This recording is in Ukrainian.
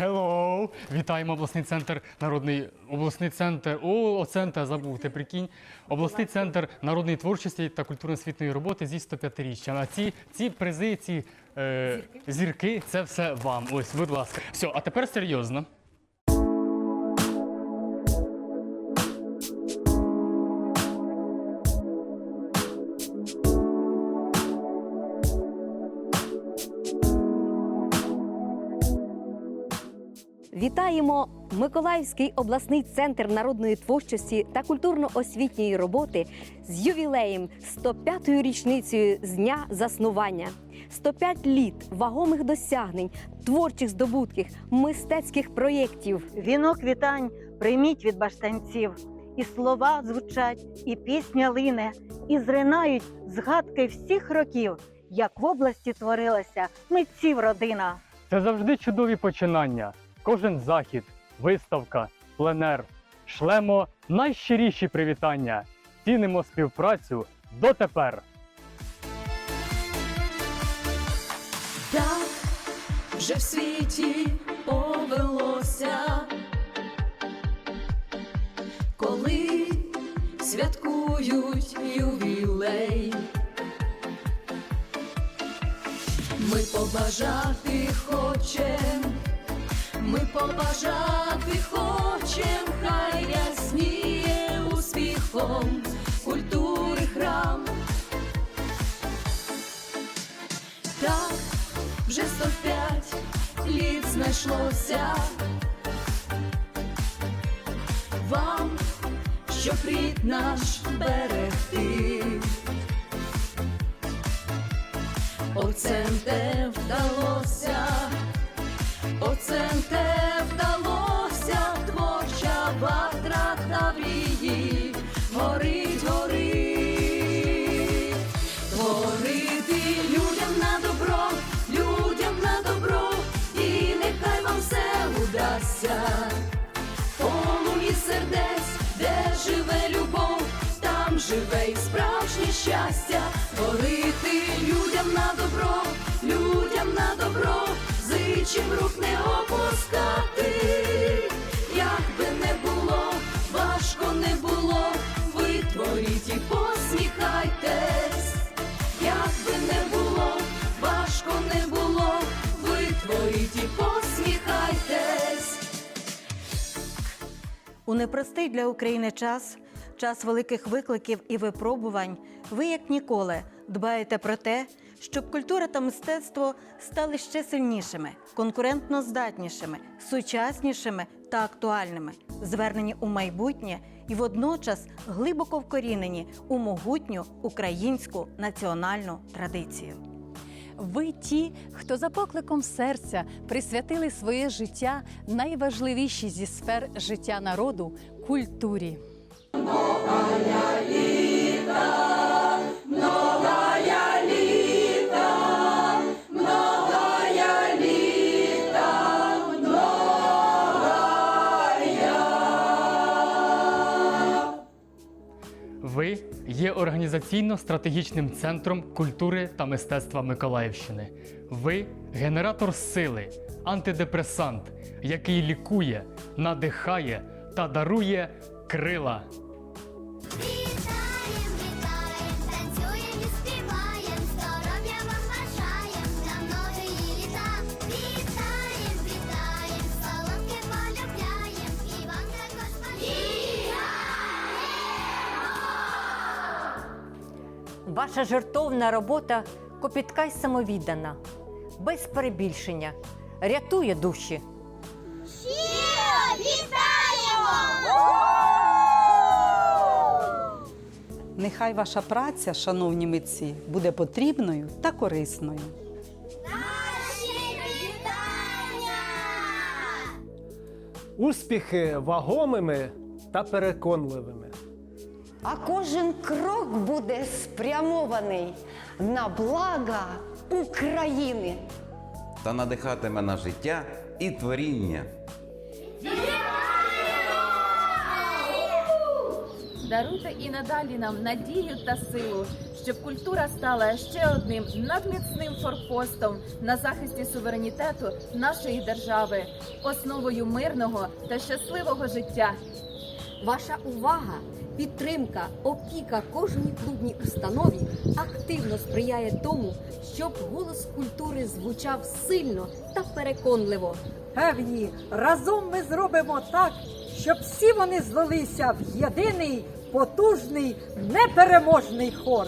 Hello! Вітаємо обласний центр народний обласний центр. О, центр забув, ти прикинь. Обласний центр народної творчості та культурно-освітньої роботи зі 105-річчя. А ці, ці призи, ці е, зірки, це все вам. Ось, будь ласка. Все, а тепер серйозно. Вітаємо Миколаївський обласний центр народної творчості та культурно-освітньої роботи з ювілеєм 105-ю річницею з дня заснування. 105 літ вагомих досягнень, творчих здобутків, мистецьких проєктів. Вінок вітань прийміть від баштанців. І слова звучать, і пісня лине, і зринають згадки всіх років, як в області творилася митців родина. Це завжди чудові починання. Кожен захід, виставка, пленер. Шлемо найщиріші привітання. Цінимо співпрацю дотепер. Так вже в світі повелося, коли святкують ювілей. Ми побажати хочем, ми побажати хочем, хай ясніє успіхом культури храм. Так вже 105 літ знайшлося вам, щоб рід наш берегти. Оцем те вдалося, оцем те вдалося, творча ватра Таврії, горить, горить. Творити людям на добро, людям на добро, і нехай вам все удасться. Полум'ї сердець, де живе любов, там живе і справжнє щастя. Добро, людям на добро, зичим рук не опускати. Як би не було, важко не було, ви творіть і посміхайтесь. Як би не було, важко не було, ви творіть і посміхайтесь. У непростий для України час, час великих викликів і випробувань, ви як ніколи дбаєте про те, щоб культура та мистецтво стали ще сильнішими, конкурентно здатнішими, сучаснішими та актуальними, звернені у майбутнє і водночас глибоко вкорінені у могутню українську національну традицію. Ви ті, хто за покликом серця присвятили своє життя найважливішій зі сфер життя народу культурі. Ви організаційно-стратегічним центром культури та мистецтва Миколаївщини. Ви генератор сили, антидепресант, який лікує, надихає та дарує крила. Ваша жертовна робота копітка й самовіддана, без перебільшення, рятує душі. Щиро вітаємо! Нехай ваша праця, шановні митці, буде потрібною та корисною. Наші вітання! Успіхи вагомими та переконливими. А кожен крок буде спрямований на блага України. та надихатиме на життя і творіння. Даруйте і надалі нам надію та силу, щоб культура стала ще одним надміцним форпостом на захисті суверенітету нашої держави, основою мирного та щасливого життя. Ваша увага, підтримка, опіка кожній клубній установі активно сприяє тому, щоб голос культури звучав сильно та переконливо. Певні, разом ми зробимо так, щоб всі вони злилися в єдиний, потужний, непереможний хор.